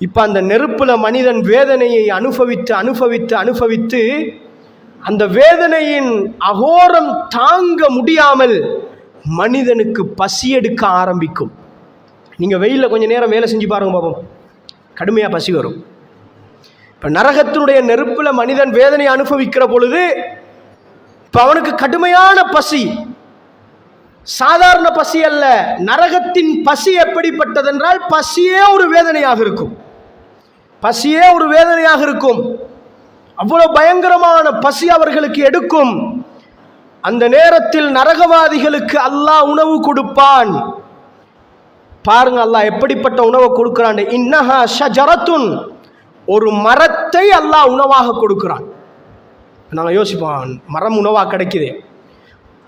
இப்போ அந்த நெருப்பில் மனிதன் வேதனையை அனுபவித்து அனுபவித்து அனுபவித்து அந்த வேதனையின் அகோரம் தாங்க முடியாமல் மனிதனுக்கு பசி எடுக்க ஆரம்பிக்கும். நீங்கள் வெயிலில் கொஞ்சம் நேரம் வேலை செஞ்சு பாருங்க பாப்போம். கடுமையாக பசி வரும். இப்போ நரகத்தினுடைய நெருப்பில் மனிதன் வேதனை அனுபவிக்கிற பொழுது இப்போ அவனுக்கு கடுமையான பசி. சாதாரண பசி அல்ல. நரகத்தின் பசி எப்படிப்பட்டதென்றால் பசியே ஒரு வேதனையாக இருக்கும். பசியே ஒரு வேதனையாக இருக்கும். அவ்வளோ பயங்கரமான பசி அவர்களுக்கு எடுக்கும். அந்த நேரத்தில் நரகவாதிகளுக்கு அல்லாஹ் உணவு கொடுப்பான். பாருங்க அல்லாஹ் எப்படிப்பட்ட உணவை கொடுக்கிறான். இன்னஹா ஷஜரத்துன். ஒரு மரத்தை அல்லாஹ் உணவாக கொடுக்குறான். நாங்கள் யோசிப்போம் மரம் உணவாக கிடைக்குது.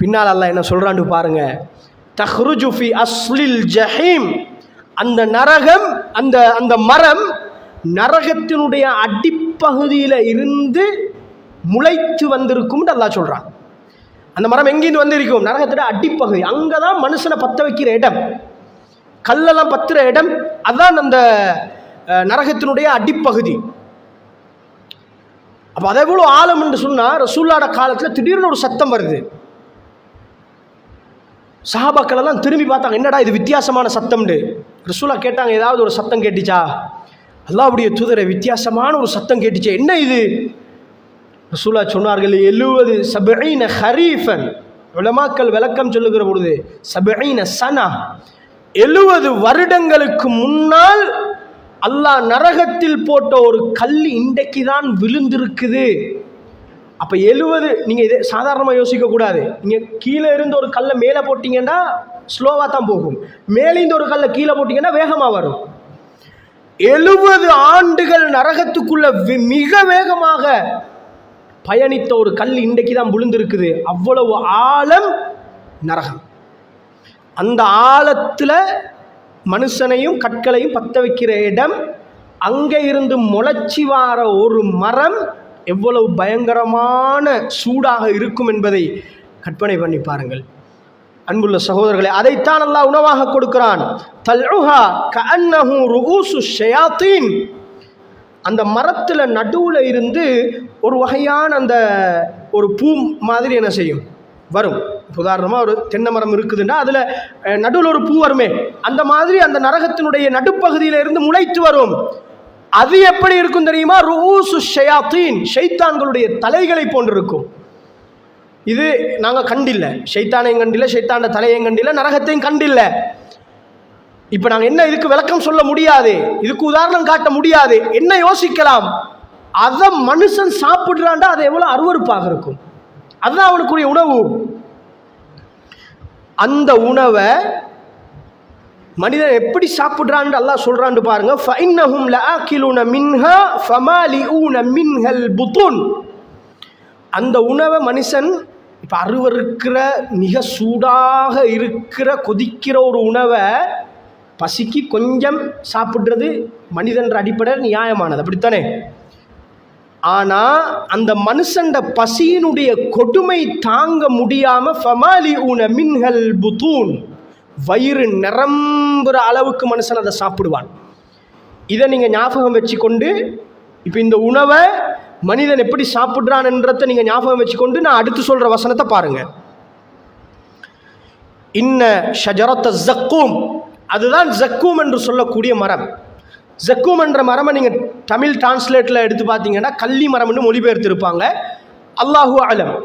பின்னால் அல்லாஹ் என்ன சொல்கிறான்னு பாருங்க. தஹ்ருஜுஃபி அஸ்லில் ஜஹீம். அந்த நரகம் அந்த அந்த மரம் நரகத்தினுடைய அடிப்பகுதியில் இருந்து முளைத்து வந்திருக்கும்னு அல்லா சொல்கிறான் அந்த மரம் எங்கேருந்து வந்திருக்கும்? நரகத்தோட அடிப்பகுதி. அங்கே தான் மனுஷனை பற்ற வைக்கிற இடம். கல்லெல்லாம் பத்துற இடம். அதுதான் அந்த நரகத்தினுடைய அடிப்பகுதி. அப்போ அதை எவ்வளோ ஆழம் என்று சொன்னால் ரசூல்லாட காலத்தில் திடீர்னு ஒரு சத்தம் வருது. சஹாபாக்கள் எல்லாம் திரும்பி பார்த்தாங்க என்னடா இது வித்தியாசமான சத்தம்னு? ரசூலா கேட்டாங்க ஏதாவது ஒரு சத்தம் கேட்டுச்சா? அல்லாவுடைய தூதரை வித்தியாசமான ஒரு சத்தம் கேட்டுச்சு. என்ன இது? ரசூலா சொன்னார்கள் எழுவது சபைன ஹரீஃபன். உலமாக்கள் விளக்கம் சொல்லுகிற பொழுது சபைன சனா. எழுவது வருடங்களுக்கு முன்னால் அல்லாஹ் நரகத்தில் போட்ட ஒரு கல் இன்றைக்கு தான் விழுந்திருக்குது. அப்போ எழுவது நீங்கள் இதே சாதாரணமாக யோசிக்கக்கூடாது நீங்கள் கீழே இருந்து ஒரு கல்லை மேலே போட்டிங்கன்னா ஸ்லோவாக தான் போகும். மேலேந்து ஒரு கல்லை கீழே போட்டிங்கன்னா வேகமாக வரும். எழுபது ஆண்டுகள் நரகத்துக்குள்ள மிக வேகமாக பயணித்த ஒரு கல் இன்றைக்கு தான் விழுந்திருக்குது. அவ்வளவு ஆழம் நரகம். அந்த ஆழத்தில் மனுஷனையும் கற்களையும் பற்ற வைக்கிற இடம் அங்கே இருந்து முளைச்சி வார ஒரு மரம் எவ்வளவு பயங்கரமான சூடாக இருக்கும் என்பதை கற்பனை பண்ணி பாருங்கள். அன்புள்ள சகோதரர்களே அதைத்தான் அல்லாஹ் உணவாக கொடுக்கிறான். தல்உஹா கண்ணஹு ருகூசு ஷயாத்தீன். அந்த மரத்தில் நடுவில் இருந்து ஒரு வகையான அந்த ஒரு பூ மாதிரி என்ன செய்யும்? வரும். உதாரணமாக ஒரு தென்னை மரம் இருக்குதுன்னா அதில் நடுவில் ஒரு பூ வருமே அந்த மாதிரி அந்த நரகத்தினுடைய நடுப்பகுதியில் இருந்து முளைத்து வரும். அது எப்படி இருக்கும் தெரியுமா? ரூசு ஷயாத்தீன். ஷைத்தான்களுடைய தலைகளை போன்றிருக்கும். இது நாங்கள் கண்டில்ல. ஷைத்தானையும் கண்டில்லை ஷைத்தான தலையையும் கண்டில்ல நரகத்தையும் கண்டில்ல. இப்போ நாங்கள் என்ன இதுக்கு விளக்கம் சொல்ல முடியாது? இதுக்கு உதாரணம் காட்ட முடியாது. என்ன யோசிக்கலாம்? அதை மனுஷன் சாப்பிட்றான்டா அது எவ்வளோ அருவருப்பாக இருக்கும். அதுதான் அவனுக்குரிய உணவு. அந்த உணவை மனிதன் எப்படி சாப்பிட்றான்னு அல்லாஹ் சொல்கிறான்னு பாருங்க. ஃபைன்னஹும் லஆக்கிலுன மின்ஹா ஃபமாலிஊன மின்ஹல் புத்துன். அந்த உணவை மனுஷன் இப்போ அருவருக்கிற மிக சூடாக இருக்கிற கொதிக்கிற ஒரு உணவை பசிக்கு கொஞ்சம் சாப்பிட்றது மனிதன்ற அடிப்படை நியாயமானது. அப்படித்தானே? ஆனால் அந்த மனுஷண்ட பசியினுடைய கொடுமை தாங்க முடியாமல் ஃபமாலி ஊன மின்ஹல் புத்தூன் வயிறு நிரம்புற அளவுக்கு மனுஷன் அதை சாப்பிடுவான். இதை நீங்கள் ஞாபகம் வச்சு கொண்டு இப்போ இந்த உணவை மனிதன் எப்படி சாப்பிட்றான்ன்றதை நீங்கள் ஞாபகம் வச்சுக்கொண்டு நான் அடுத்து சொல்கிற வசனத்தை பாருங்கள் இன்ன ஷஜரத்த ஜக்கூம். அதுதான் ஜக்கூம் என்று சொல்லக்கூடிய மரம். ஜக்கூம் என்ற மரமை நீங்கள் தமிழ் டிரான்ஸ்லேட்டில் எடுத்து பார்த்தீங்கன்னா கள்ளி மரம்னு மொழிபெயர்த்திருப்பாங்க. அல்லாஹு அலம்.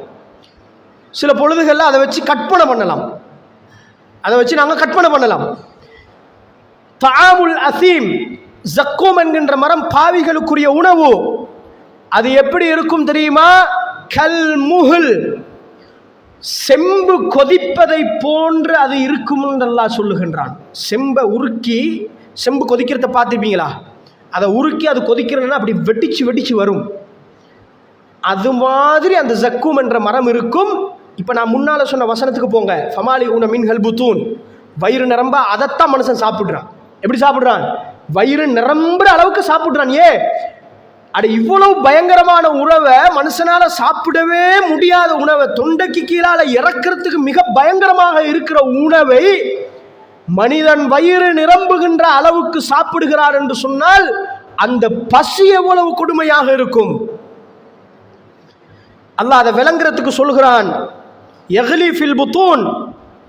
சில பொழுதுகளில் அதை வச்சு கற்பனை பண்ணலாம். அதை வச்சு நாங்கள் கற்பனை பண்ணலாம். தாமுல் அசீம். ஜக்கூம் என்கின்ற மரம் பாவிகளுக்குரிய உணவு. அது எப்படி இருக்கும் தெரியுமா? கல் முகுல். செம்பு கொதிப்பதை போன்று அது இருக்கும் சொல்லுகின்றான். செம்பை உருக்கி செம்பு கொதிக்கிறத பார்த்துருப்பீங்களா? அதை உருக்கி அது கொதிக்கிறதுனா அப்படி வெடிச்சு வெடிச்சு வரும். அது மாதிரி அந்த ஜக்கும் என்ற மரம் இருக்கும். இப்போ நான் முன்னால் சொன்ன வசனத்துக்கு போங்க. ஃபமாலி உன மின்ஹல் புத்தூன். வயிறு நிரம்ப அதைத்தான் மனுஷன் சாப்பிட்றான். எப்படி சாப்பிட்றான்? வயிறு நிரம்புற அளவுக்கு சாப்பிட்றான். ஏ அட இவ்வளவு பயங்கரமான உணவை மனுஷனால சாப்பிடவே முடியாத உணவை தொண்டைக்கு கீழால இறக்கிறதுக்கு மிக பயங்கரமாக இருக்கிற உணவை மனிதன் வயிறு நிரம்புகின்ற அளவுக்கு சாப்பிடுகிறார் என்று சொன்னால் அந்த பசி எவ்வளவு கொடுமையாக இருக்கும்? அல்லாஹ் அதை விளங்குறதுக்கு சொல்கிறான் எஹ்லி ஃபில் புத்தூன்.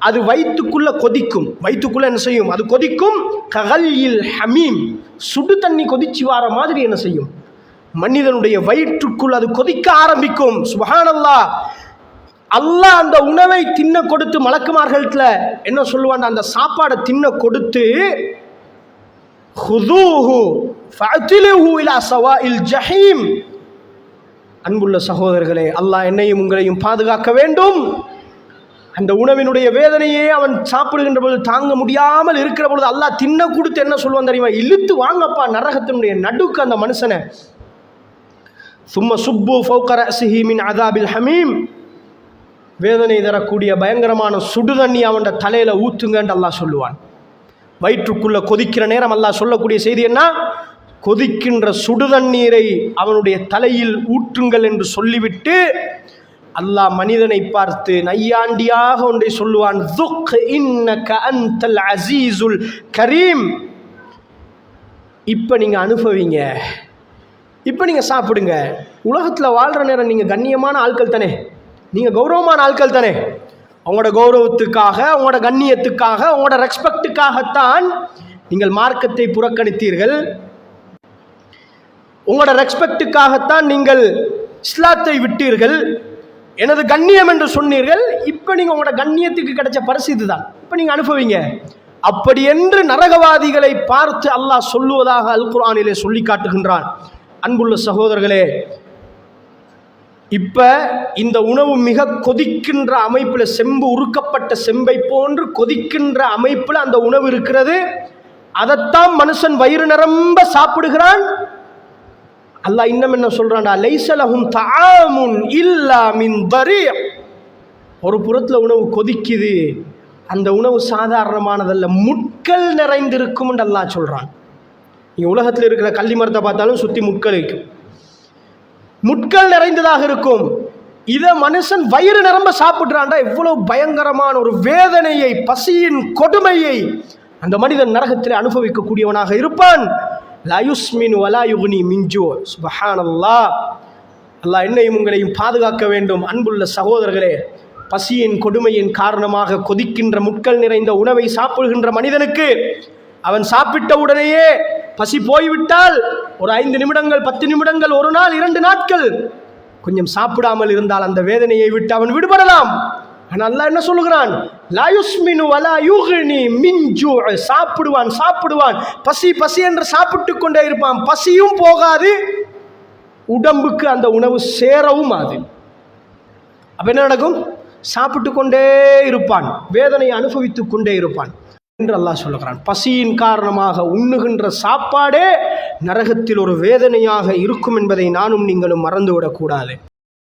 அது வயிற்றுக்குள்ள கொதிக்கும். வயிற்றுக்குள்ள என்ன செய்யும்? அது கொதிக்கும். ககல்யில் ஹமீம். சுடு தண்ணி கொதிச்சு வார மாதிரி என்ன செய்யும்? மனிதனுடைய வயிற்றுக்குள் அது கொதிக்க ஆரம்பிக்கும். சுபஹானல்லா. அல்லாஹ் அந்த உணவை தின்ன கொடுத்து மலக்குமார்கள்ல என்ன சொல்லுவான்? அந்த சாப்பாடை தின்ன கொடுத்து ஜஹீம். அன்புள்ள சகோதரர்களே அல்லாஹ் என்னையும் உங்களையும் பாதுகாக்க வேண்டும். அந்த உணவினுடைய வேதனையே அவன் சாப்பிடுகின்ற பொழுது தாங்க முடியாமல் இருக்கிற பொழுது அல்லாஹ் தின்ன கொடுத்து என்ன சொல்லுவான் தெரியுமா? இழுத்து வாங்கப்பா நரகத்தினுடைய நடுக்கு அந்த மனுஷனை. சும்ம சுப்பு ஃபௌகர மின் அதாபில் ஹமீம். வேதனை தரக்கூடிய பயங்கரமான சுடுதண்ணி அவன் தலையில் ஊற்றுங்கன்ட்டு அல்லாஹ் சொல்லுவான். வயிற்றுக்குள்ளே கொதிக்கிற நேரம் அல்லாஹ் சொல்லக்கூடிய செய்தி என்ன? கொதிக்கின்ற சுடுதண்ணீரை அவனுடைய தலையில் ஊற்றுங்கள் என்று சொல்லிவிட்டு அல்லாஹ் மனிதனை பார்த்து நையாண்டியாக ஒன்றை சொல்லுவான் துக் இன்னக அந்தல் அசீசுல் கரீம். இப்போ நீங்கள் அனுபவிங்க. இப்போ நீங்கள் சாப்பிடுங்க. உலகத்தில் வாழ்கிற நேரம் நீங்கள் கண்ணியமான ஆட்கள் தானே. நீங்கள் கௌரவமான ஆட்கள் தானே. உங்களோட கௌரவத்துக்காக உங்களோட கண்ணியத்துக்காக உங்களோட ரெஸ்பெக்டுக்காகத்தான் நீங்கள் மார்க்கத்தை புறக்கணித்தீர்கள். உங்களோட ரெஸ்பெக்டுக்காகத்தான் நீங்கள் இஸ்லாத்தை விட்டீர்கள். எனது கண்ணியம் என்று சொன்னீர்கள். இப்போ நீங்கள் உங்களோட கண்ணியத்துக்கு கிடைச்ச பரிசு இதுதான். இப்போ நீங்கள் அனுபவிங்க. அப்படி என்று நரகவாதிகளை பார்த்து அல்லாஹ் சொல்லுவதாக அல் குரானிலே சொல்லி காட்டுகின்றான். அன்புள்ள சகோதரர்களே இப்போ இந்த உணவு மிக கொதிக்கின்ற அமைப்பில் செம்பு உருக்கப்பட்ட செம்பை போன்று கொதிக்கின்ற அமைப்பில் அந்த உணவு இருக்கிறது. அதைத்தான் மனுஷன் வயிறு நிரம்ப சாப்பிடுகிறான். அல்லாஹ் இன்னும் என்ன சொல்றான்டா? லைசலகும் தாமுன் இல்லா மின் ஒரு புறத்தில் உணவு கொதிக்குது. அந்த உணவு சாதாரணமானதல்ல முட்கள் நிறைந்திருக்கும் அல்லாஹ் சொல்கிறான் நீங்கள் உலகத்தில் இருக்கிற கள்ளி மரத்தை பார்த்தாலும் சுற்றி முட்கள் இருக்கும் முட்கள் நிறைந்ததாக இருக்கும். இதை மனுஷன் வயிறு நிரம்ப சாப்பிட்றான்டா எவ்வளோ பயங்கரமான ஒரு வேதனையை பசியின் கொடுமையை அந்த மனிதன் நரகத்தில் அனுபவிக்கக்கூடியவனாக இருப்பான். லயுஸ்மின் வலாயுகுனி மிஞ்சோ சுபஹானல்லாஹ். அல்லாஹ் என்னையும் உங்களையும் பாதுகாக்க வேண்டும் அன்புள்ள சகோதரர்களே. பசியின் கொடுமையின் காரணமாக கொதிக்கின்ற முட்கள் நிறைந்த உணவை சாப்பிடுகின்ற மனிதனுக்கு அவன் சாப்பிட்ட உடனேயே பசி போய்விட்டால் ஒரு ஐந்து நிமிடங்கள் பத்து நிமிடங்கள் ஒரு நாள் இரண்டு நாட்கள் கொஞ்சம் சாப்பிடாமல் இருந்தால் அந்த வேதனையை விட்டு அவன் விடுபடலாம். ஆனால் அல்லாஹ் என்ன சொல்லுகிறான்? லாயுஸ்மினு வலா யூகினி மிஞ்சு சாப்பிடுவான் சாப்பிடுவான். பசி பசி என்று சாப்பிட்டு கொண்டே இருப்பான். பசியும் போகாது உடம்புக்கு அந்த உணவு சேரவும் ஆது. அப்ப என்ன நடக்கும்? சாப்பிட்டு கொண்டே இருப்பான். வேதனையை அனுபவித்துக் கொண்டே இருப்பான். என்று அல்லாஹ் சொல்லுகிறான். பசியின் காரணமாக உண்ணுகின்ற சாப்பாடே நரகத்தில் ஒரு வேதனையாக இருக்கும் என்பதை நானும் நீங்களும் மறந்துவிடக்கூடாது